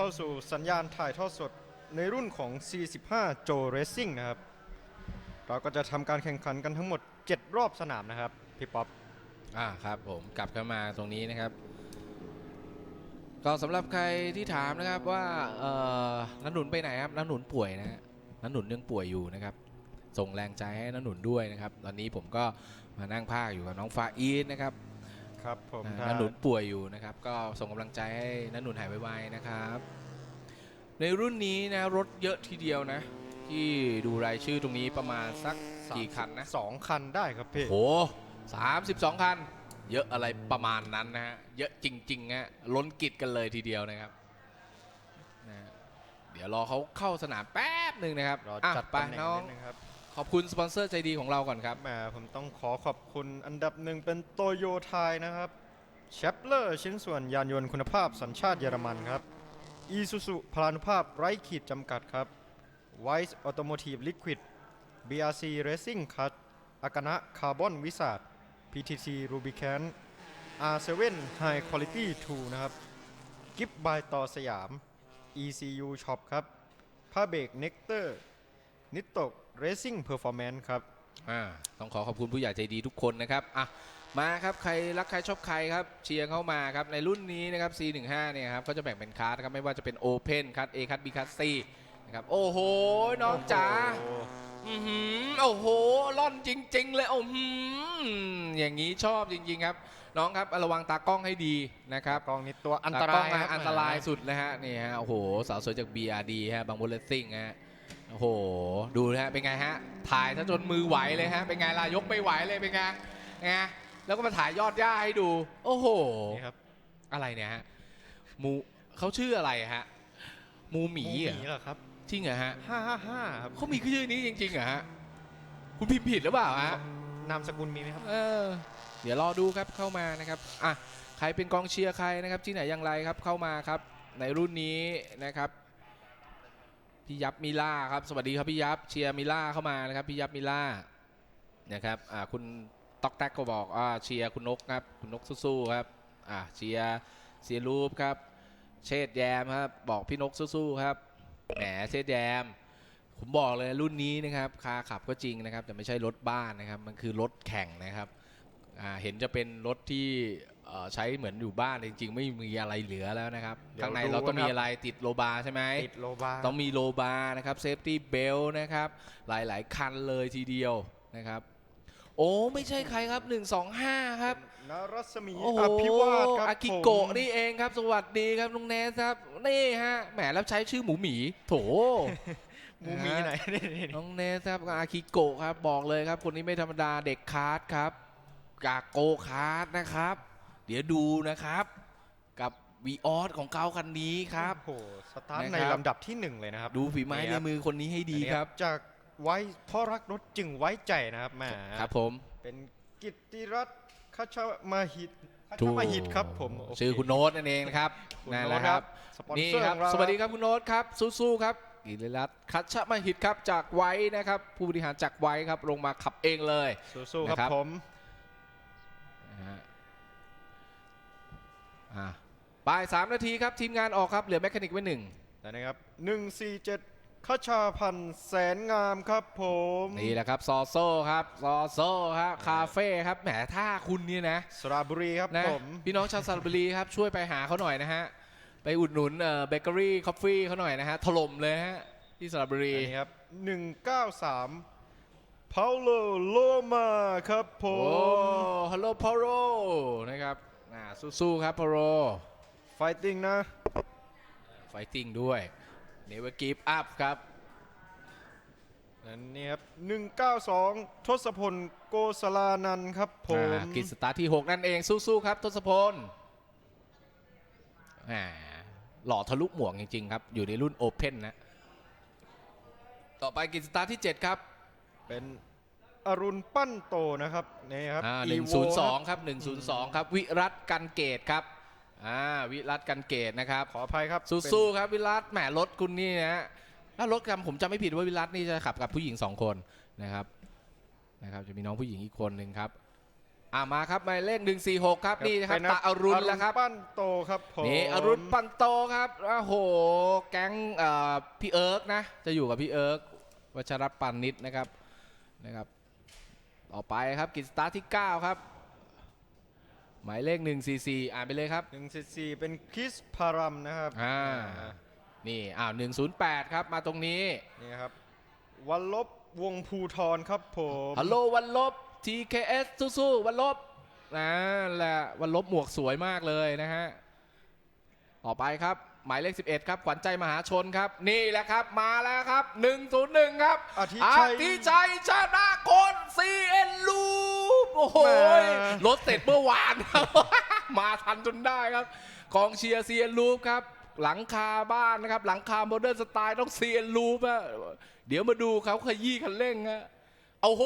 เข้าสู่สัญญาณถ่ายทอดสดในรุ่นของ45โจ Racing นะครับ เราก็จะทำการแข่งขันกันทั้งหมด 7 รอบสนามนะครับ พี่ป๊อป อ่าครับผมกลับเข้ามาตรงนี้นะครับ ก็สำหรับใครที่ถามนะครับว่าเอ่อนันหนุนไปไหนครับนันหนุนป่วยนะฮะนันหนุนยังป่วยอยู่นะครับ ส่งแรงใจให้นันหนุนด้วยนะครับ ตอนนี้ผมก็มานั่งภาคอยู่กับน้องฟ้าอีทนะครับ ครับผมอ่าถ้านันหนุนป่วยอยู่นะครับ ก็ส่งกำลังใจให้นันหนุนหายไวๆนะครับ ในรุ่นนี้นะรถเยอะทีเดียวนะ ที่ดูรายชื่อตรงนี้ประมาณสักกี่คันนะ สองคันได้ครับพี่ โหสามสิบสองคัน เยอะอะไรประมาณนั้นนะฮะ เยอะจริงๆฮะ ล้นกิจกันเลยทีเดียวนะครับนะฮะเดี๋ยวรอเขาเข้าสนามแป๊บหนึ่งนะครับรออะจัดไปตำแหน่งน้อง นิดนึงครับ ขอบคุณสปอนเซอร์ใจดีของเราก่อนครับแหมผมต้องขอขอบคุณอันดับหนึ่งเป็นโตโยไทยนะครับเชฟเลอร์ชิ้นส่วนยานยนต์คุณภาพสัญชาติเยอรมันครับอีซูซูพลานุภาพไร้ขีดจำกัดครับ Wise Automotive Liquid BRC Racing Cut อากานะคาร์บอนวิสาด PTT Rubicon R7 High Quality 2 นะครับ กิฟบายต่อสยาม ECU Shop ครับ ผ้าเบรกเนกเตอร์ นิโตก Racing Performance ครับ อ่าต้องขอขอบคุณผู้ใหญ่ใจดีทุกคนนะครับอะมาครับใครรักใครชอบใครครับเชียร์เข้ามาครับในรุ่นนี้นะครับ C15 เนี่ยครับก็จะแบ่งเป็นคัสครับไม่ว่าจะเป็น Open คัส A คัส B คัส C นะครับโอ้โหน้องจ๋าโอ้โหอือหือโอ้โหร่อนจริง ๆ เลยโอ้โหอย่างนี้ชอบจริง ๆ ครับ น้องครับระวังตากล้องให้ดีนะครับกองนี้ตัวอันตกล้ราองยนะครับอันตรายสุดนะฮะนี่ฮะโอ้โหสาวสวยจาก BRD ฮะบางบุลเลตซิ่งฮะ โอ้โห ดูนะฮะ เป็นไงฮะ ถ่ายซะจนมือไหวเลยฮะ เป็นไงล่ะยกไม่ไหวเลยเป็นไงไงแล้วก็มาถ่ายยอดย่าให้ดู โอ้โห นี่ครับอะไรเนี่ยฮะหมูเขาชื่ออะไรฮะหมูหมีหเหรมีอเหรอครับจริงเหรอฮะ555ครับเขามีชื่อนี้จริงๆเหรอฮะคุณพิมพ์ผิดหรือเปล่าฮะนามสกุลมีไหมครับ เออ เดี๋ยวรอดูครับเข้ามานะครับอะใครเป็นกองเชียร์ใครนะครับที่ไหนอย่างไรครับเข้ามาครับ ในรุ่นนี้นะครับ พี่ยับมิล่าครับสวัสดีครับพี่ยับเชียร์มิล่าเข้ามานะครับพี่ยับมิล่านะครับอ่าคุณตอกแตกก็บอกอ่าเชียร์คุณนกครับคุณนกสู้ๆครับอ่าเชียร์เชียร์รูปครับ เชษแยมครับบอกพี่นกสู้ๆครับแหมเชษแยมผมบอกเลยรุ่นนี้นะครับคาขับก็จริงนะครับ แต่ไม่ใช่รถบ้านนะครับ มันคือรถแข่งนะครับเห็นจะเป็นรถที่ เอ่อใช้เหมือนอยู่บ้านจริงๆ ไม่มีอะไรเหลือแล้วนะครับ เดี๋ยวข้างในดูเราต้องมีนะครับอะไรติดโลบาร์ใช่ไหม ติดโลบาต้องมีโลบาร์นะครับเซฟตี้เบลนะครับ หลายๆ คันเลยทีเดียวนะครับ โอ้ไม่ใช่ใครครับ 125 ครับ นรัศมีโอ้โหอภิวาทครับอากิผมโกะนี่เองครับ สวัสดีครับลุงแนสครับ นี่ฮะแหมแล้วใช้ชื่อหมูหมีโถ หมูหมีไหนนี่นี่น้องเนสครับอาคิโกะครับบอกเลยครับ คนนี้ไม่ธรรมดาเด็กคาร์ดครับกากโกคาร์ดนะครับ เดี๋ยวดูนะครับ กับวีออสของเขาคันนี้ครับ โอ้โหสตาร์ทนะครับ ในลำดับที่หนึ่งเลยนะครับ ดูฝีไม้นี่ในครับ มือคนนี้ให้ดีอันนี้ครับจากไว้เพราะรักรถจึงไว้ใจนะครับแหมครับผมเป็นกิตติรัตน์คัชมาหิตคัชถูกมาหิตครับผมโเชื่อคุณโน้ตนั่นเองนะครับคุณนั่นโน้แหละตครับ สปอนนี่เซอร์ครับ ของเราสวัสดีครับคุณโน้ตครับ สู้ๆครับกิริรัตน์คัชชะมาหิตครับจากไว้นะครับ ผู้บริหารจากไว้ครับ ลงมาขับเองเลย สู้ๆครับนะครับผม นะฮะ อะบ่ายสามนาทีครับทีมงานออกครับเหลือแมคานิกไว้หนึ่งแต่นะครับ147คัชาพันธ์แสนงามครับผมนี่แหละครับซอโซ่ครับซอโซ่ครับคาเฟ่ครับแหมถ้าคุณเนี่ยนะสระบุรีครับนะผมพี่น้องชาวสระบุรีครับช่วยไปหาเขาหน่อยนะฮะไปอุดหนุนเอ่อเบเกอรี่คอฟฟี่เขาหน่อยนะฮะถล่มเลยฮะที่สระบุรีอันนี้ครับ193 Paulo Loma ครับผโอ้มฮัลโหลพอโรนะครับ อ่าสู้ๆครับพอโร Fighting นะ ไฟติ้งด้วย Never give up ครับ อันนี้ครับ 192 ทศพลโกสลานันท์ครับผม อ่ากิจสตาร์ทที่ 6 นั่นเองสู้ ๆ ครับ ทศพลแหมหล่อทะลุหมวกจริง ๆ ครับ อยู่ในรุ่นโอเพนนะ ต่อไปกิจสตาร์ทที่ 7 ครับ เป็น อรุณปั้นโตนะครับนี่ครับอ่า Evo 102ครับ102ครับ วิรัตกันเกตครับอ่าวิรัตกันเกตนะครับ ขออภัยครับ สู้ๆครับวิรัตแหมรถคุณนี่นะถ้ารถกำผมจำไม่ผิดว่าวิรัตนี่จะขับกับผู้หญิง2คนนะครับนะครับ จะมีน้องผู้หญิงอีกคนหนึ่งครับอ่ามาครับหมายเลข146ครับนี่นะครับเป็ตาอรุณแล้วครับปั้นโตครับผมนี่อรุณปันโตครับโอ้โหแก๊งเอ่อพี่เอิร์กนะ จะอยู่กับพี่เอิร์กวัชรปันนิดนะครับนะครับ ต่อไปครับกิจสตาร์ทที่ 9 ครับ หมายเลข 144 อ่านไปเลยครับหนึ่งสิบสี่เป็นคริสพารัมนะครับอ่านี่อ้าว108 ครับมาตรงนี้นี่ครับวันลบวงภูทรครับผมฮัลโหลวันลบ TKS สู้ๆวันลบนั่นแหละวันลบหมวกสวยมากเลยนะฮะ ต่อไปครับ หมายเลข 11 ครับขวัญใจมหาชนครับ นี่แหละครับมาแล้วครับ 101 ครับอาทิอาชัยทิชัยชนะคนซีเอ็นลูปโอ้โหแหม รถเสร็จเมื่อวานครับ มาทันจนได้ครับกองเชียร์ซีเอ็นลูปครับ หลังคาบ้านนะครับ หลังคาโมเดิร์นสไตล์ต้องซีเอ็นลูปอะเดี๋ยวมาดูเขาขยี้คันเร่งฮะโอ้โห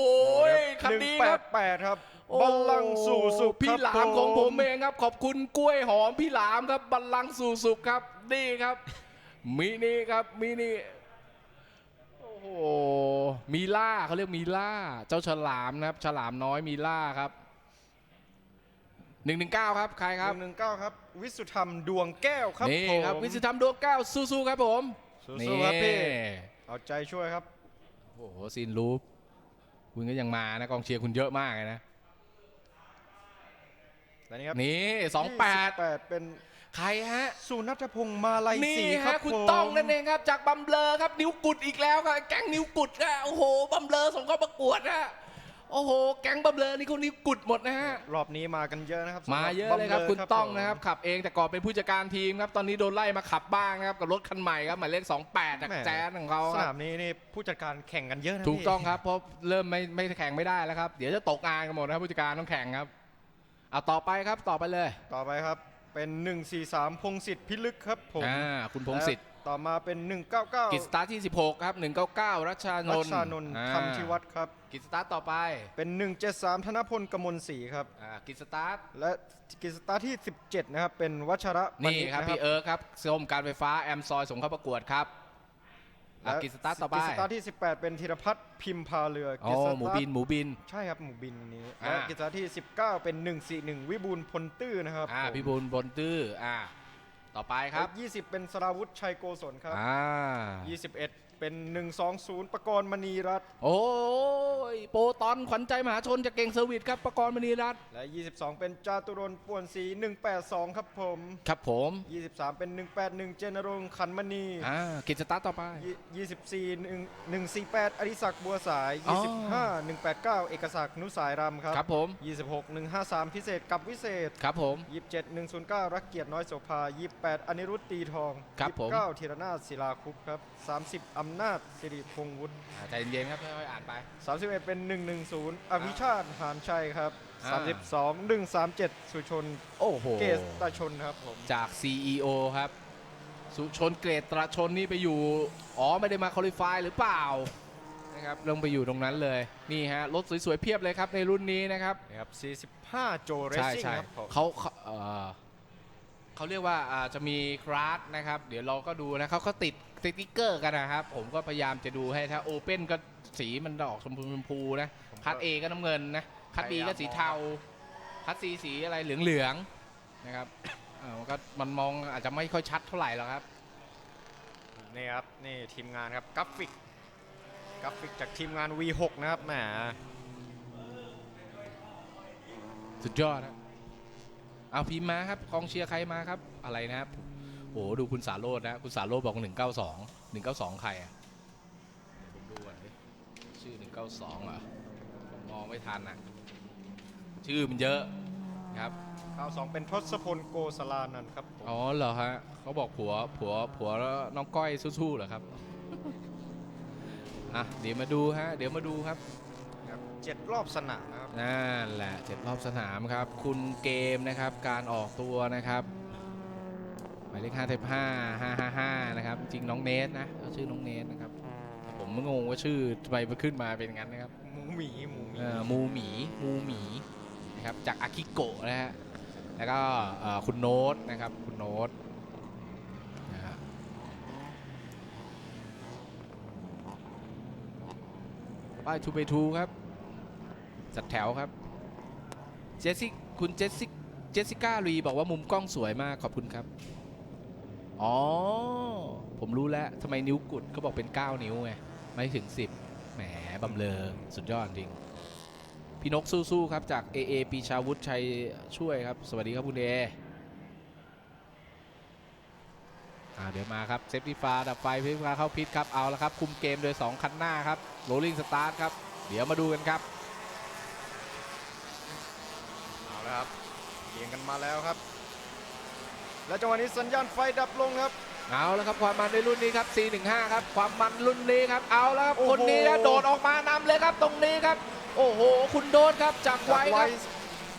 คันหนึ่งนี้แปครัดบแปดครับโอ้ บัลลังก์สู่สุขพี่ครับหลามของผมเองครับ ขอบคุณกล้วยหอมพี่หลามครับ บัลลังก์สู่สุขครับนี่ครับ มินิครับมินิโอ้โหมีล่าเขาเรียกมีล่า เจ้าฉลามนะครับ ฉลามน้อยมีล่าครับหนึ่งหนึ่งเก้าครับ ใครครับหนึ่งหนึ่งเก้าครับ วิสุธรรมดวงแก้วครับนี่ผมครับ วิสุทธรรมดวงเก้าสู้ๆครับผมสู้ๆครับพี่นี่เอาใจช่วยครับ โอ้โหซีนรูปคุณก็ยังมานะกองเชียร์คุณเยอะมากเลยนะ และนี่ครับนี่สองแปดแปดเป็นใครฮะ สุนัทพงษ์มาลัยนี่ศรีครัฮะบคุณผมต้องนั่นเองครับ จากบัมเบลอครับนิ้วกุดอีกแล้วครับแก๊งนิ้วกุดนะโอ้โหบัมเบลอส่งเข้าประกวดนะโอ้โห แก๊งบัมเบลอนี่เขานิ้วกุดหมดนะฮะ รอบนี้มากันเยอะนะครับมาเยอะสำหเลยครับมคุณต้องผมนะครับขับเองแต่ก่อนเป็นผู้จัดการทีมครับ ตอนนี้โดนไล่มาขับบ้างนะครับ กับรถคันใหม่ครับหมายเลข28จากแจ๊สของเขาสครันาบมนี้นี่ผู้จัดการแข่งกันเยอะนะถูกพี่ ต้องครับเพราะเริ่มไม่ไม่แข่งไม่ได้แล้วครับ เดี๋ยวจะตกงานกันหมดนะครับผู้จัดการต้องแข่งครับ เอาต่อไปครับต่อไปเลยต่อไปครับเป็น 143 พงศิษฐ์พิลึกครับผมอ่าคุณพงศิษฐ์และต่อมาเป็น 199กิจสตาร์ทที่ 16 ครับ 199 รัชชานรันชท์ชานนท์อ่าธรรมทิวัฒน์ครับ กิจสตาร์ทต่อไปเป็น 173 ธนพลกมลศรีครับ อ่ากิจสตาร์ทและกิจสตาร์ทที่ 17 นะครับ เป็นวัชระนี่ณิชครับนะพี่เอิร์กครับส้มการไฟฟ้าแอมซอยส่งเข้าประกวดครับ อะและกิจสตาร์ทต่อไป กิจสตาร์ทที่ 18 เป็นธีรพัฒน์พิมพาเรืออ๋กิจอสตาร์ทหมูบินหมูบิน ใช่ครับหมูบินอันนี้อ่าและกิจสตาร์ทที่ 19 เป็น141วิบูลย์พลตื้อนะครับอ่าผมพี่บุญบนตื้ออ่าต่อไปครับและ20 เป็นสราวุธชัยโกศลครับ อ่า21 เป็น 120 ประกรณ์มณีรัตน์โอ้ยโปรตอนขวัญใจมหาชนจากเก่งเซอร์วิสครับประกรณ์มณีรัตน์และ 22 เป็นจาตุรนต์ป่วนศรี182 ครับผม ครับผม23 เป็น 181 เจนรงค์ขันมณีอ่ากิจสตาร์ทต่อไปยี่24 1 148อดิศักดิ์บัวสายอ๋อ25 189 เอกศักดิ์นุสายรำครับครับผม 26 153 พิเศษกับวิเศษ ครับผม 27 109 รักเกียรติน้อยโสภา 28 อนิรุตตีทองครับผม 29ธีรนาถศิลาคุปต์ครับ 30อำนาจสิริพงษ์วุฒิอ่าใจเย็นๆครับค่อยๆอ่านไป 31 เป็น 110 อภิชาติหานชัยครับ อ่า 32 137 สุชน โอ้โห เกษตชนครับผม จาก CEO ครับ สุชนเกรดตระชนนี่ไปอยู่ อ๋อ ไม่ได้มาคอลิฟายหรือเปล่านะครับลงไปอยู่ตรงนั้นเลย นี่ฮะ รถสวยๆ เพียบเลยครับในรุ่นนี้นะครับ นะครับ 45 โจเรใช่ซิ่งใช่ครับผม เขาเขาเอ่อ เขาเรียกว่าอ่าจะมีคราสนะครับ เดี๋ยวเราก็ดูนะเขาก็ติดสติ๊กเกอร์กันนะครับ ผมก็พยายามจะดูให้ถ้าโอเพ่นก็สีมันออกชมพูชมพูนะคัด A ก็น้ำเงินนะคัด B ก็สีเทา คัด C สีอะไรเหลืองๆนะครับเอ่อมันก็มันมองอาจจะไม่ค่อยชัดเท่าไหร่หรอกครับ นี่ครับนี่ทีมงานครับกราฟิกกราฟิกจากทีมงาน V6 นะครับแหมสุดยอดนะ เอาพิมพ์มาครับกองเชียร์ใครมาครับ อะไรนะครับโอ้โหดูคุณสาโรจน์นะ คุณสาโรจน์บอก 192 192 ใครอะเดี๋ยวผมดูก่อนดิชื่อ 192อะผมมองไม่ทันอะ ชื่อมันเยอะครับ ข่าวสองเป็นทศพลโกสลานันท์ครับผมอ๋อเหรอฮะเขาบอกผัวผัวผัวน้องก้อยสู้ๆเหรอครับ อะเดี๋ยวมาดูฮะ เดี๋ยวมาดูครับครับ เจ็ดรอบสนามนะครับนั่นแหละเจ็ดรอบสนามครับ คุณเกมนะครับการออกตัวนะครับหมายเลขห้าเทปห้าห้าห้าห้านะครับ จริงน้องเนสนะเขาชื่อน้องเนสนะครับ ผมงงว่าชื่อทำไมมันขึ้นมาเป็นงั้นนะครับหมูหมีหมูหมีเอ่อมูหมีมูหมีนะครับจากอากิโกะนะฮะแล้วก็เอ่อคุณโน้ตนะครับคุณโน้ตนะฮะป้ายทูไปทูครับ จัดแถวครับเจสซี่คุณเจสซี่เจสสิก้ารีบอกว่ามุมกล้องสวยมากขอบคุณครับ อ๋อ ผมรู้แล้วทำไมนิ้วกุดเขาบอกเป็น 9 นิ้วไง ไม่ถึง 10 แหมบำเลอสุดยอดจริง พี่นกสู้ๆครับ จาก AA ปีชาวุฒิชัยช่วยครับ สวัสดีครับคุณเออ่าเดี๋ยวมาครับ เซฟตี้ฟ้าดับไฟเซฟตี้ฟ้าเข้าพิษครับ เอาละครับ คุมเกมโดย 2 คันหน้าครับโรลลิงสตาร์ทครับ เดี๋ยวมาดูกันครับ เอาละครับ เรียงกันมาแล้วครับ และจังหวะนี้สัญญาณไฟดับลงครับ เอาแล้วครับความมันในรุ่นนี้ครับ 415 ครับความมันรุ่นนี้ครับเอาแล้วครับโอ้โห คนนี้นะโดดออกมานำเลยครับตรงนี้ครับ โอ้โห คุณโดนครับจากไว้ครับ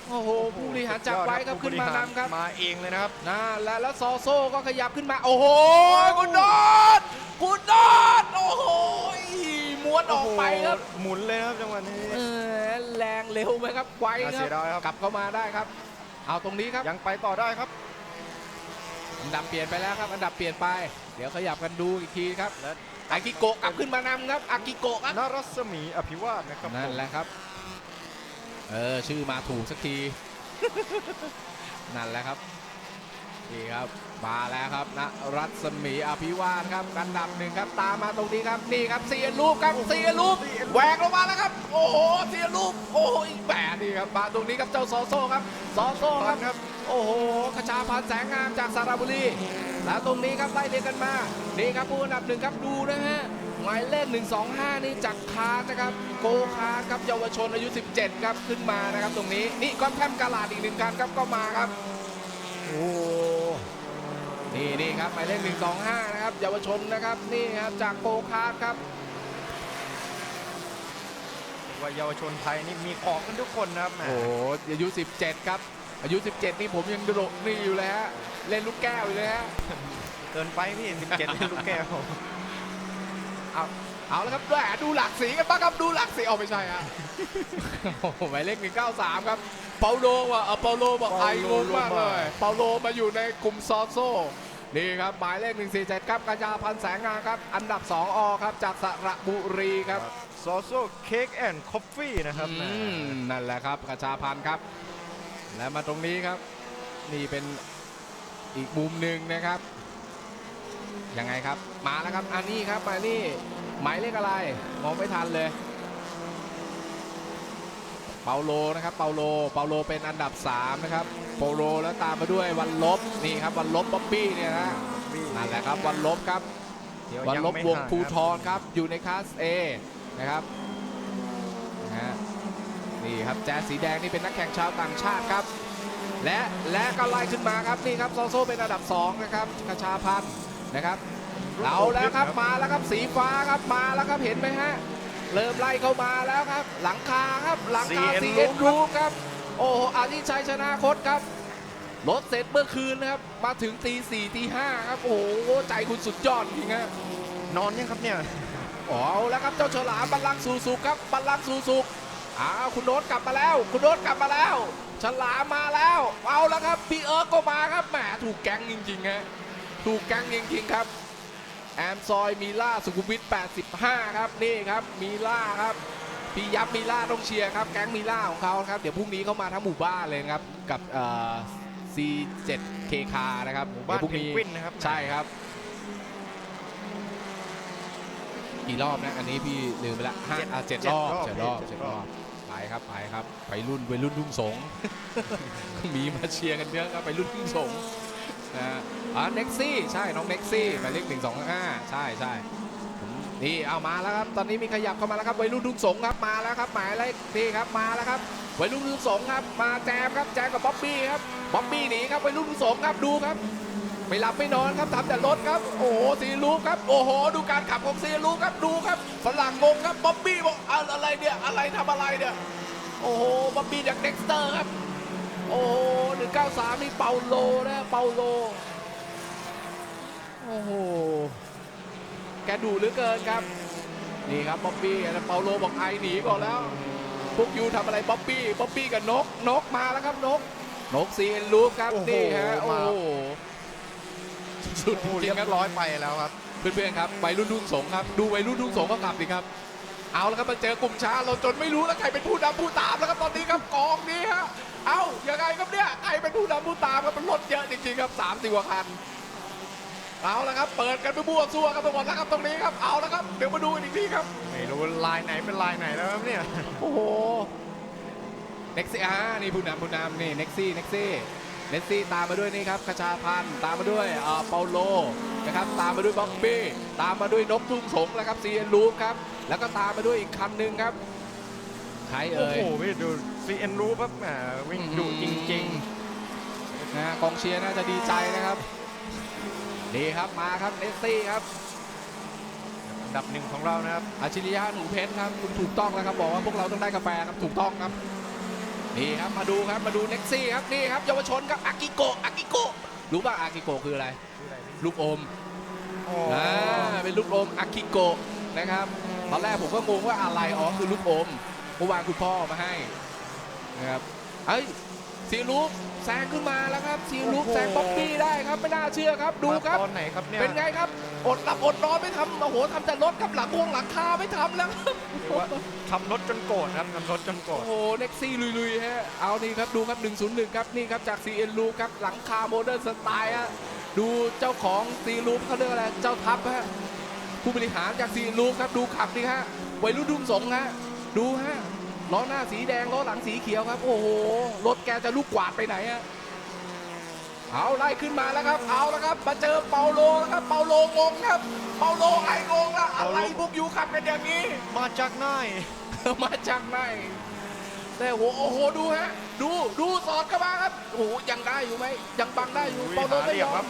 โอ้โหผู้บริหารจากไว้ครับผู้ขึ้นมานำครับมาเองเลยนะครับนั่นแหละแล้วซอโซ่ก็ขยับขึ้นมา โอ้โหคุณโดนคุณโดนโอ้โหม้วนออกไปครับ โอ้โหหมุนเลยนะครับจังหวะนี้ เออแรงเร็วไหมครับไว้น่าคเสีรับยดายครับ กลับเข้ามาได้ครับ เอาตรงนี้ครับยังไปต่อได้ครับ อันดับเปลี่ยนไปแล้วครับ อันดับเปลี่ยนไป เดี๋ยวขยับกันดูอีกทีครับและ อากิโกะกลับขึ้นมานำครับอากิโกะครับ นรัศมีอภิวาสนะครับนั่นแหละครับ เออ ชื่อมาถูกสักที นั่นแหละครับ นี่ครับมาแล้วครับนะรัศมีอภิวาสครับอันดับหนึ่งครับตามมาตรงนี้ครับนี่ครับเสียรูปครับเสียรูปแหวกลงมาแล้วครับ โอ้โหเสียรูปโอ้โหอีกแปดนี่ครับมาตรงนี้ครับเจ้าซอโซ่ครับซอโซ่ครับครับโอ้โหขชาพันธ์แสงงามจากสระบุรีแล้วตรงนี้ครับไล่เรียงกันมานี่ครับผู้อันดับหนึ่งครับดูนะฮะหมายเลข125 นี่จากคาร์ดนะครับโกคาร์ดครับเยาวชนอายุ 17 ครับขึ้นมานะครับตรงนี้นี่ก้อนแพมกาลาดอีกหนึ่งคันครับก็มาครับโอ้ นี่นี่ครับหมายเลข125นะครับเยาวชนนะครับนี่ครับจากโกคาร์ดครับว่าเยาวชนไทยนี่มีของกันทุกคนนะครับแหมโอ้โหอายุ 17 ครับ อายุ 17 นี่ผมยังโดดนี่อยู่เลยฮะเล่นลูกแก้วอยู่เลยฮะเกินไปพี่ 17ลูกแก้วเอา เอาแล้วครับแหมดูหลักสีกันบ้างครับดูหลักสีเอาไม่ใช่ฮะโอ้โหหมายเลข193 ครับ เปาโลว่ะเออเปาโลบอกไองงมากเลย เปาโลมาอยู่ในกลุ่มซอโซ่นี่ครับหมายเลข147ครับกระยาพันธ์แสงงามครับ อันดับ 2 อครับจากสระบุรีครับซอโซ่เค้กแอนด์คอฟฟี่นะครับอืมนั่นแหละครับกระชาพันธ์ครับ และมาตรงนี้ครับ นี่เป็นอีกมุมหนึ่งนะครับยังไงครับ มาแล้วครับอันนี้ครับมานี่ หมายเลขอะไร มองไม่ทันเลย เปาโลนะครับเปาโลเปาโลเป็นอันดับ 3 นะครับเปาโลแล้วตามมาด้วยวันลบนี่ครับวันลบบ๊อบบี้เนี่ยนะนั่นแหละครับวันลบครับเดี๋ยวันยังลบไม่วงห่าภูทครครับอยู่ในคลาส A นะครับนะฮะนี่ครับแจ๊สสีแดงนี่เป็นนักแข่งชาวต่างชาติครับ และและก็ไล่ขึ้นมาครับนี่ครับโซโซเป็นอันดับ 2 นะครับกระชาพันธ์นะครับ เอาแล้วครับมาแล้วครับสีฟ้าครับมาแล้วครับเห็นไหมฮะเริ่มไล่เข้ามาแล้วครับ หลังคาครับหลังคา CN ซีเอ็นรูปครับ โอ้โหอาทิชัยชนะคตครับรถเสร็จเมื่อคืนนะครับ มาถึงตีสี่ตีห้าครับ โอ้โห ใจคุณสุดยอดจริงฮะนอนยังครับเนี่ยเอาแล้วครับเจ้าฉลามบัลลังก์สู่สุขครับบัลลังก์สู่สุขอ้าวคุณโน้ตกลับมาแล้ว คุณโน้ตกลับมาแล้ว ฉลามมาแล้ว เอาแล้วครับพี่เอิร์กก็มาครับแหมถูกแก๊งจริงๆฮะถูกแก๊งจริงๆครับ แอมซอยมีล่าสุขุมวิท85 ครับนี่ครับมีล่าครับพี่ยับมีล่าต้องเชียร์ครับแก๊งมีล่าของเขาครับเดี๋ยวพรุ่งนี้เขามาทั้งหมู่บ้านเลยนะครับกับเอ่อ C7KK นะครับหมู่บ้านเดี๋ยวพรุ่งเพนนี้กวินนะครับใช่ครับกี่รอบนะ อันนี้พี่ลืมไปละห้าอะเจ็ดรอบเจ็ดรอบเจ็ดรอบไปครับไปครับไปรุ่นไปรุ่นทุ่งสงมีมาเชียร์กันเยอะครับไปรุ่นทุ่งสง นะอ่าเน็กซี่ใช่น้องเน็กซี่หมายเลขหนึ่งสองห้าใช่ใช่นี่เอามาแล้วครับตอนนี้มีขยับเข้ามาแล้วครับวัยรุ่นทุ่งสงครับมาแล้วครับหมายเลขนี่ครับมาแล้วครับวัยรุ่นทุ่งสงครับมาแจมครับแจมกับบ๊อบบี้ครับบ๊อบบี้หนีครับวัยรุ่นทุ่งสงครับดูครับไม่หลับไม่นอนครับทำแต่รถครับโอ้โหซีรูปครับโอ้โหดูการขับของซีรูปครับดูครับฝรั่งงงครับบ๊อบบี้บอกอะอะไรเนี่ยอะไรทำอะไรเนี่ยโอ้โหบ๊อบบี้จากเด็กสเตอร์ครับ โอ้โหหนึ่งเก้าสามนี่เปาโลนะเปาโล โอ้โห แกดูเหลือเกินครับ นี่ครับบ๊อบบี้แต่เปาโลบอกไอหนีก่อนแล้ว พวกยูทำอะไรบ๊อบบี้บ๊อบบี้กับนก นกมาแล้วครับนก นกซีเอ็นลูกครับ โอ้โหนี่ฮะ โอ้มา โห สุดโอ้โหจริเรียงๆครับบร้อยไปแล้วครับ เพื่อนๆครับวัยรุ่นทุ่งสงครับ ดูวัยรุ่นทุ่งสงก็กลับดิครับ เอาแล้วครับมาเจอกลุ่มช้าเราจนไม่รู้แล้วใครเป็นผู้นำผู้ตามแล้วครับตอนนี้ครับกองนี้ฮะเอานำผู้ตามครับมันรถเยอะจริงๆครับสามสิบกว่าคันเอาละครับเปิดกันไปบวกซัวกันไปหมดแล้วครับตรงนี้ครับเอาละครับเดี๋ยวมาดูกันอีกทีครับไม่รู้ลายไหนเป็นลายไหนแล้วครับเนี่ยโอ้โหเน็กซี่อ่านี่ผู้นำผู้นำนี่เน็กซี่เน็กซี่เน็กซี่ตามมาด้วยนี่ครับคชาพันธ์ตามมาด้วยเอ่อเปาโลนะครับตามมาด้วยบ็อบบี้ตามมาด้วยนกทุ่งสงนะครับซีเอ็นลูฟครับ แล้วก็ตามมาด้วยอีกคันหนึ่งครับ ใครโอ้เอ่ย โหพี่ดู CN รู้ครับแหมวิ่งดุจริงนะกองเชียร์น่าจะดีใจนะครับ ดีครับมาครับเน็กซี่ครับ ๆ อันดับหนึ่งของเรานะครับ อาชิริยะหนูเพชรครับคุณถูกต้องแล้วครับบอกว่าพวกเราต้องได้กาแฟครับถูกต้องครับนี่ครับมาดูครับมาดูเน็กซี่ครับนี่ครับเยาวชนครับอากิโกะอากิโกะรู้ป่ะอากิโกะคืออะไร ลูกอมโอ้อ่าเป็นลูกอมอากิโกะนะครับ ตอนแรกผมก็งงว่าอะไรอ๋อคือลูกอมเมื่อวานคุณพ่อเอามาให้นะครับเอ้ยซีลูกแซงขึ้นมาแล้วครับซีลูกแซงบ๊อบบี้ได้ครับไม่น่าเชื่อครับดูครับมาตอนไหนครับเนี่ยเป็นไงครับอดหลับอดนอนไม่ทำโอ้โหทำแต่รถกับหลังวงหลังคาไม่ทำแล้วครับหรือว่าทำรถจนโกรธครับทำรถจนโกรโอ้ธโหเน็กซี่ลุยๆฮะเอานี่ครับดูครับ 101 ครับนี่ครับจาก CN ลูครับหลังคาโมเดิร์นสไตล์ฮะดูเจ้าของซีลูเขาเรียกอะไรเจ้าทัพฮะ ผู้บริหารจาก CN ลูครับดูขับดิฮะวัยรุ่นรุ่มสงฮะดูฮะล้อหน้าสีแดงล้อหลังสีเขียวครับ โอ้โหรถแกจะลูกกวาดไปไหนฮะเอาไล่ขึ้นมาแล้วครับ เอาแล้วครับ มาเจอเปาโลแล้วครับ เปาโลงงครับ เปาโลไองงแล้วอะไรพวกยูขับกันอย่างนี้ มาจากไหน มาจากไหนแต่โหโอ้โหดูฮะ ดูดูสอดเข้ามาครับโอ้โหยังได้อยู่ไหมยังบังได้อยู่อุ้ยเปาโลหาไม่เหลี่ยยมอครัมบ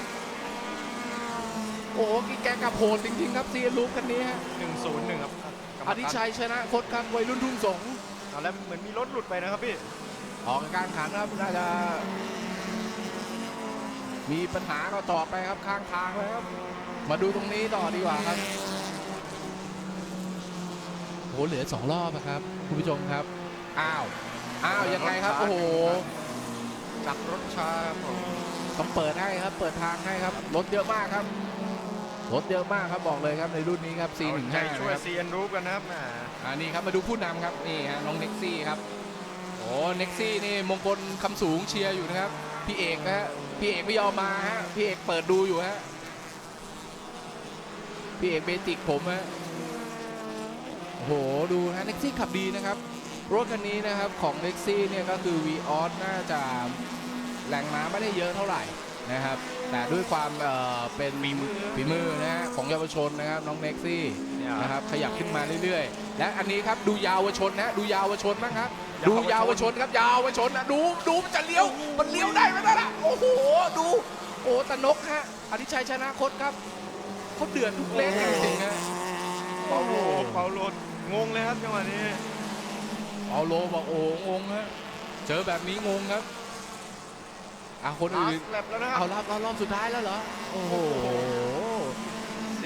โอ้โหกีแกกับโหดจริงๆครับซีลูกคันนี้ฮะหนึ่งศูนย์หนึ่งครับกรรมอการธิชัยชนะโคตรครับวัยรุ่นทุ่งสงเอาแล้วเหมือนมีรถหลุดไปนะครับพี่ ออกกลารขันครับน่าจะ มีปัญหาก็ต่อไปครับข้างทางเลยครับ มาดูตรงนี้ต่อดีกว่าครับโหเหลือสองรอบอะครับคุณผู้ชมครับอ้าวอ้าวยังไงครับโอ้โห จับรถช้าครับผมต้องเปิดให้ครับ เปิดทางให้ครับ รถเยอะมากครับ รถเยอะมากครับบอกเลยครับในรุ่นนี้ครับเอาใจ415ช่วยนะครับ CN รู้กันนะครับแหมอ่านี่ครับมาดูผู้นำครับนี่ฮะน้องเน็กซี่ครับโอ้เน็กซี่นี่มงคลคำสูงเชียร์อยู่นะครับพี่เอกนะฮะพี่เอกไม่ยอมมาฮะพี่เอกเปิดดูอยู่ฮะพี่เอกเบจิกผมฮะโอ้โหดูฮะเน็กซี่ขับดีนะครับรถคันนี้นะครับของเน็กซี่เนี่ยก็คือ v ีออสน่าจะแรงม้าไม่ได้เยอะเท่าไหร่นะครับ แต่ด้วยความเอ่อเป็นฝีมือฝีมือนะฮะของเยาวชนนะครับน้องเน็กซี่เนี่ยนะครับขยับขึ้นมาเรื่อยๆ และอันนี้ครับดูยาวชนนะดูยาวชนบ้างครับดูยาวชนครับยาวชนนะดูดูมันจะเลี้ยวมันเลี้ยวได้ไหมนะโอ้โหดูโอ้ตะนกฮะอธิชัยชนะคดครับเขาเดือดทุกเลนจริงๆฮะเปาโลเปาโลงงเลยครับจังหวะนี้เอาโลบอกโอ้งงฮะเจอแบบนี้งงครับ อะคนลาอื่นสแลบแล้วนะครับเอารอบเอารอบสุดท้ายแล้วเหรอ โอ้โห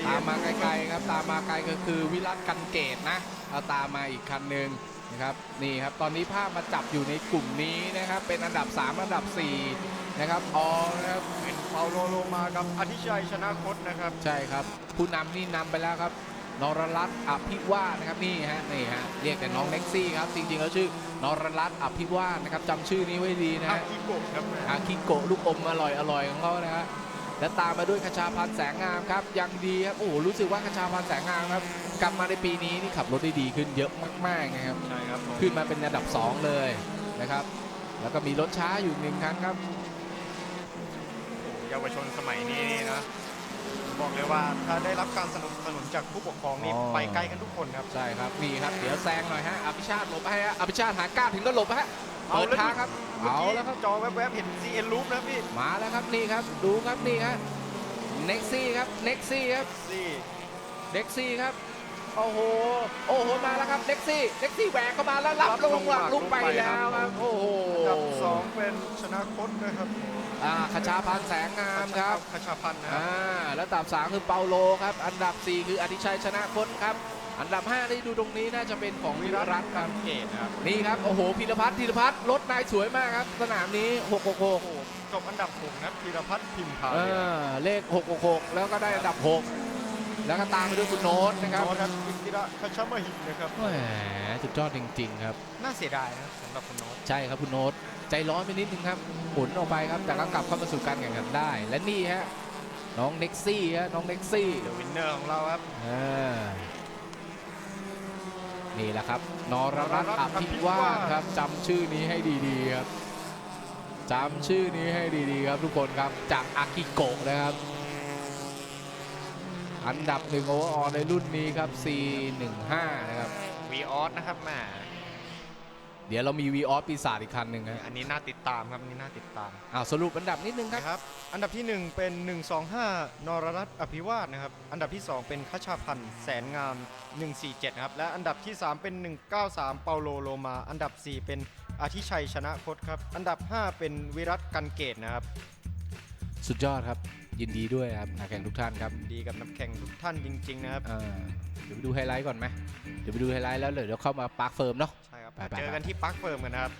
ตามมาไกลๆครับ ตามมาไกลก็คือวิรัตกันเกตนะเอาตามมาอีกคันหนึ่งนะครับนี่ครับตอนนี้ภาพมาจับอยู่ในกลุ่มนี้นะครับเป็นอันดับ 3 อันดับ 4 นะครับออนะครับ เป็นเปาโลโลมากับอธิชัยชนะคดนะครับ ใช่ครับ ผู้นำนี่นำไปแล้วครับ นรรัตน์อภิวาสนะครับนี่ฮะนี่ฮะเรียกแต่น้องเน็กซี่ครับจริงๆแล้วชื่อนรรัตน์อภิวาสนะครับจำชื่อนี้ไว้ดีนะอาฮะกิโกะครับแหมอาคิโกะลูกอมอร่อยอร่อยของเขานะฮะและตามมาด้วยคชาพันธ์แสงงามครับยังดีครับโอ้โหรู้สึกว่าคชาพันธ์แสงงามครับกลับมาในปีนี้นี่ขับรถได้ดีขึ้นเยอะมากๆนะครับ ใช่ครับผมขึ้นมาเป็นอันดับ 2 เลยนะครับ แล้วก็มีรถช้าอยู่หนึ่งคันครับเยาวชนสมัยนี้นี่นะ บอกเลยว่าถ้าได้รับการสนับสนุนจากผู้ปกครองนี่อ๋อ ไปไกลกันทุกคนครับ ใช่ครับนี่ครับเดี๋ยวแซงหน่อยฮะอภิชาติหลบให้ฮะอภิชาติหาก้าวถึงก็หลบฮะเปิดทางครับเมื่อเอากี้แล้วครับจอแวบๆเห็น CN Loop นะพี่มาแล้วครับนี่ครับดูครับนี่ครับเน็กซี่ครับเน็กซี่ครับซี่เน็กซี่ครับ โอ้โห โอ้โห มาแล้วครับเน็กซี่เน็กซี่แหวกเข้ามาแล้วรับลงหลังลุกไปแล้วครับโอ้โห อันดับสองเป็นชนะคดนะครับ อ่าคชาพันธ์แสงงามครับคชาพันธ์นะครับอ่าแล้วอันดับ3คือเปาโลครับ อันดับ 4 คืออธิชัยชนะคดครับ อันดับ5ที่ดูตรงนี้น่าจะเป็นของวิรัตน์ครับเกตนะครับนี่ครับโอ้โหพีรพัฒน์พีรพัฒน์รถนายสวยมากครับ สนามนี้โอ้666โหจบอันดับหกนะพีรพัฒน์พิมพาเอเลยอเลข666แล้วก็ได้อันดับ 6 แล้วก็ตามไปด้วยคุณโน้ตนะครับ โน้ตครับอิกิระคาชามาฮินะครับแหมสุดยอดจริง ๆ ครับ น่าเสียดายนะครับสำหรับคุณโน้ต ใช่ครับคุณโน้ต ใจร้อนไปนิดนึงครับหมุนออกไปครับ แต่ก็กลับเข้ามาสู่การแข่งขันได้ และนี่ฮะน้องเน็กซี่ฮะน้องเน็กซี่เดอะวินเนอร์ของเราครับอ่านี่แหละครับ นรรัตน์อภิวาสครับจำชื่อนี้ให้ดีๆครับจำชื่อนี้ให้ดีๆครับทุกคนครับจากอากิโกะนะครับ อันดับหนึ่งโอเวอร์ออลในรุ่นนี้ครับ C15 นะครับ วีออสนะครับแหมเดี๋ยวเรามีวีออสปีศาจอีกคันหนึ่งนะอันนี้น่าติดตามครับอันนี้น่าติดตามอ้าวสรุปอันดับนิดนึงครับ นะครับ อันดับที่1เป็น 125 นรรัตน์อภิวาสนะครับ อันดับที่2เป็นคชาพันธ์แสนงาม 147นะครับ และอันดับที่3เป็น 193 เปาโลโลมา อันดับ4เป็นอาทิชัยชนะคตครับ อันดับ5เป็นวิรัตกันเกตนะครับ สุดยอดครับ ยินดีด้วยครับนักแข่งทุกท่านครับดีกับนักแข่งทุกท่านจริง ๆ นะครับ อ่าเดี๋ยวไปดูไฮไลท์ก่อนไหมเดี๋ยวไปดูไฮไลท์แล้วเดี๋ยวเข้ามาปาร์คเฟิร์มเนาะ ใช่ครับ ไปๆๆ เจอกันที่ปาร์คเฟิร์มกันนะครับ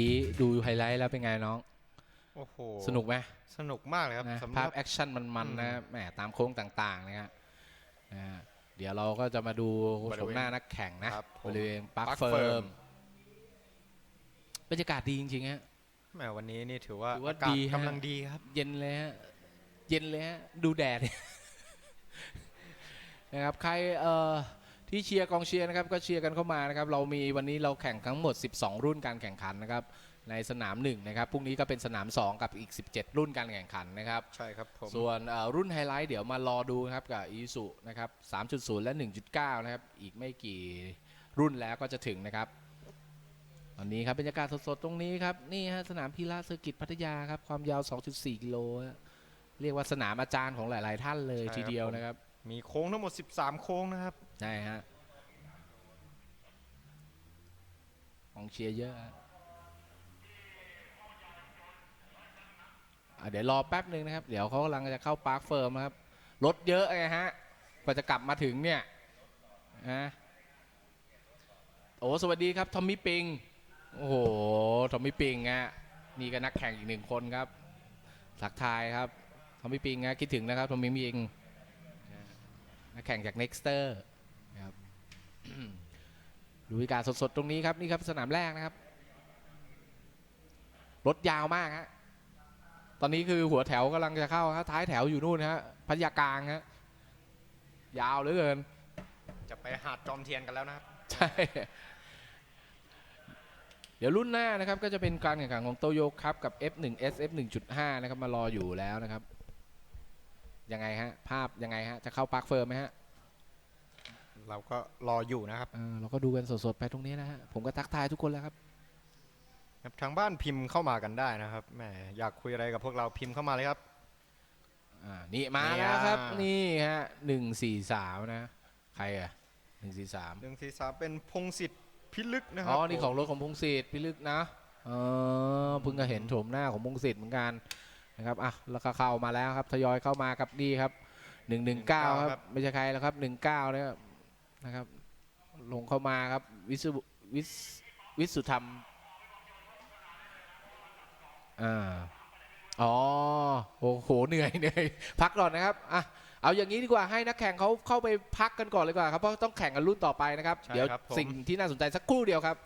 กี้ดูไฮไลท์แล้วเป็นไงน้อง โอ้โห สนุกไหมสนุกมากเลยครับนะสำหภารัพบ แอคชั่นมันๆนะแหมตามโค้งต่างๆนะครับนะฮะเดี๋ยวเราก็จะมาดูบริชมเวณหน้านักแข่งนะครับผมบริเวณปาร์ค Park เฟิร์ Firm มบรรยากาศดีจริงๆฮะ แหมวันนี้นี่ถือว่าถือว่าอากาศดีฮะ กำลังดีครับ เย็นเลยฮะเย็นเลยฮะดูแดด นะครับใครเอ่อ ที่เชียร์กองเชียร์นะครับก็เชียร์กันเข้ามานะครับเรามีวันนี้เราแข่งทั้งหมด 12 รุ่นการแข่งขันนะครับในสนามหนึ่งนะครับพรุ่งนี้ก็เป็นสนาม 2 กับอีก 17 รุ่นการแข่งขันนะครับใช่ครับผมส่วนเอ่อรุ่นไฮไลท์เดี๋ยวมารอดูนะครับกับอีสุนะครับ3.0 และ 1.9 นะครับอีกไม่กี่รุ่นแล้วก็จะถึงนะครับ ตอนนี้ครับบรรยากาศสดๆ ตรงนี้ครับ นี่ฮะสนามพีระเซอร์กิตพัทยาครับ ความยาว 2.4 กิโลฮะเรียกว่าสนามอาจารย์ของหลาย ๆ ท่านเลยใช่ครับ ทีเดียวผมนะครับ มีโค้งทั้งหมด 13 โค้งนะครับ ใช่ฮะของเชียร์เยอะเดี๋ยวรอแป๊บหนึ่งนะครับ เดี๋ยวเขากำลังจะเข้าปาร์คเฟิร์มครับ รถเยอะไงฮะกว่าจะกลับมาถึงเนี่ยนะโอ้สวัสดีครับ ทอมมี่ปิง โอ้โห ทอมมี่ปิงฮะนี่ก็นักแข่งอีกหนึ่งคนครับทักทายครับ ทอมมี่ปิงฮะคิดถึงนะครับ ทอมมี่ปิงนักแข่งจาก Nexter นะครับ ดูบรรยากาศสดๆ ตรงนี้ครับ นี่ครับสนามแรกนะครับ รถยาวมากฮะตอนนี้คือหัวแถวกำลังจะเข้าครับท้ายแถวอยู่นู่นฮะพัทยากลางฮะยาวเหลือเกิน จะไปหาดจอมเทียนกันแล้วนะครับ ใช่ เดี๋ยวรุ่นหน้านะครับ ก็จะเป็นการแข่งขันของโตโยครับกับ F1S F1.5 นะครับมารออยู่แล้วนะครับ ยังไงฮะ ภาพยังไงฮะ จะเข้าปาร์คเฟิร์มไหมฮะ เราก็รออยู่นะครับเออเราก็ดูกันสดๆไปตรงนี้นะฮะผมก็ทักทายทุกคนแล้วครับครับทางบ้านพิมพ์เข้ามากันได้นะครับแหมอยากคุยอะไรกับพวกเราพิมพ์เข้ามาเลยครับอ่านี่มาเนี่ยแล้วครับ นี่ฮะหนึ่งสี่สามนะใครอะหนึ่งสี่สามหนึ่งสี่สามเป็นพงศิษฐ์พิลึกนะคอ๋รัอนี่ของรถของพงศิษฐ์พิลึกนะเออเพิ่งจะเห็นโฉมหน้าของพงศิษฐ์เหมือนกันนะครับอะแล้วก็เข้ามาแล้วครับทยอยเข้ามากับนี่ครับหนึ่งหนึ่งเก้าครับไม่ใช่ใครแล้วครับหนึ่งเก้าเนี่ย นะครับ ลงเข้ามาครับ วิสุวิสวิสุธรรมอ่าอ๋อโอ้โหเหนื่อยเหนื่อยพักก่อนนะครับอะเอาอย่างนี้ดีกว่าให้นักแข่งเขาเข้าไปพักกันก่อนเลยดีกว่าครับเพราะต้องแข่งกันรุ่นต่อไปนะครับ ใช่เดี๋ยวครับผม สิ่งที่น่าสนใจสักครู่เดียวครับ